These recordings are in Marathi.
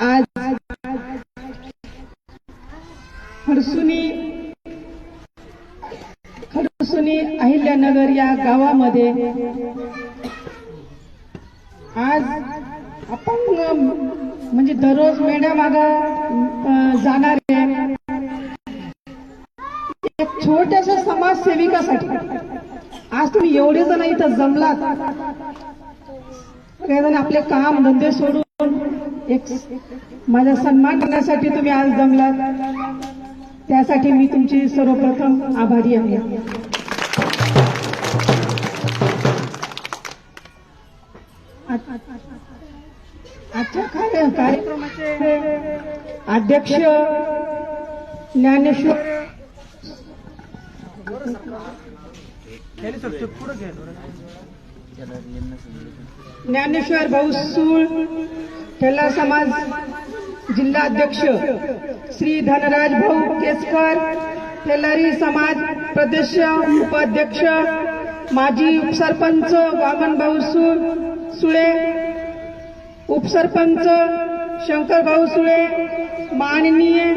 आज खडसुनी खडसुनी अहिल्यानगर या गावामध्ये आज आपण म्हणजे दररोज मेंढ्या जाणार जाणारे एक छोट्याशा समाजसेविकासाठी. आज तुम्ही एवढे जण इथं जमलात. सगळेजण आपले काम धंदे सोडून एक माझा सन्मान करण्यासाठी तुम्ही आज जमलात. त्यासाठी मी तुमची सर्वप्रथम आभारी आहे. आजच्या कार्यक्रमाचे अध्यक्ष ज्ञानेश्वर ज्ञानेश्वर भाऊ सूळ ठेला समाज जिल्हा अध्यक्ष श्री धनराज भाऊ केसकर ठेलारी समाज प्रदेश उपाध्यक्ष माजी उपसरपंच वामन भाऊ सूळ सुळे उपसरपंच शंकर भाऊ सुळे माननीय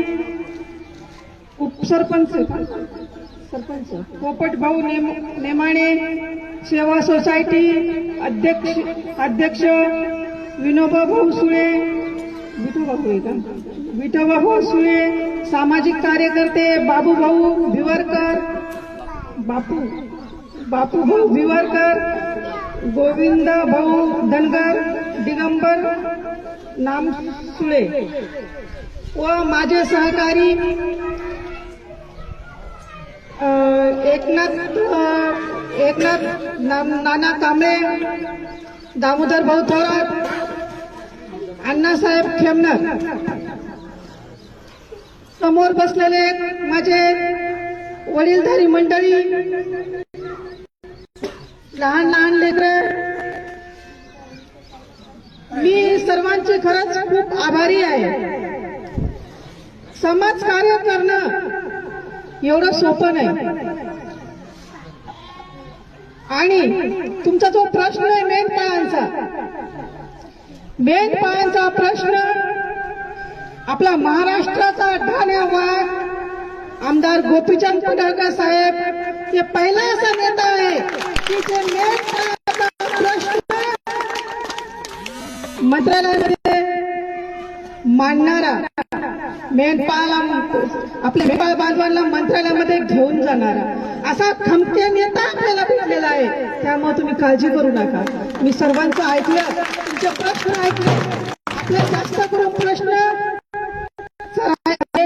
उपसरपंच सरपंच. पोपट भाऊ नेम- नेमाणे सेवा सोसायटी अध्यक्ष अध्यक्ष विनोबा भाऊ सुळे विठोबा भाऊ का? विठोबा भाऊ सुळे सामाजिक कार्यकर्ते बाबू भाऊ भिवरकर बापू बापू भाऊ भिवरकर गोविंद भाऊ धनगर दिगंबर नाम सुळे. व माझे सहकारी एकनाथ एकनाथ ना- नाना कांबळे दामोदर भाऊ थोरात अण्णासाहेब खेमनर. समोर बसलेले माझे वडीलधारी मंडळी लहान लहान लेकर. मी सर्वांची खरंच खूप आभारी आहे. समाज कार्य करणं एवढं सोपं नाही. आणि तुमचा जो प्रश्न आहे मेंढपाळांचा मेंढपाळांचा प्रश्न आपला महाराष्ट्राचा ठाण्या वाघ आमदार गोपीचंद पडळकर साहेब हे पहिला असा नेता आहे की जे प्रश्न मंत्रालयामध्ये मांडणारा मेंढपाळाला आपल्या मेंढपाळ बांधवांना मंत्रालयामध्ये घेऊन जाणारा. असा खमत्या नेता आपल्याला भेटलेला आहे. त्यामुळे तुम्ही काळजी करू नका. मी सर्वांचं ऐकलं. तुमचे प्रश्न ऐकले. आपले जास्त करून प्रश्न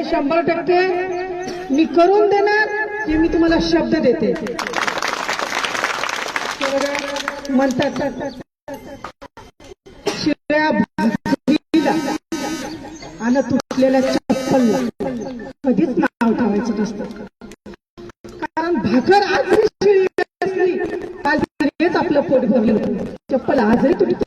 शंभर टक्के. मी करून देणार हे मी तुम्हाला शब्द देते. म्हणतात. शिळ्या सल्ला कधीच नाव ठेवायचं नसतं. कारण भाकर आज असली. काल आपलं पोट भरलं. चप्पल आजही तुटते.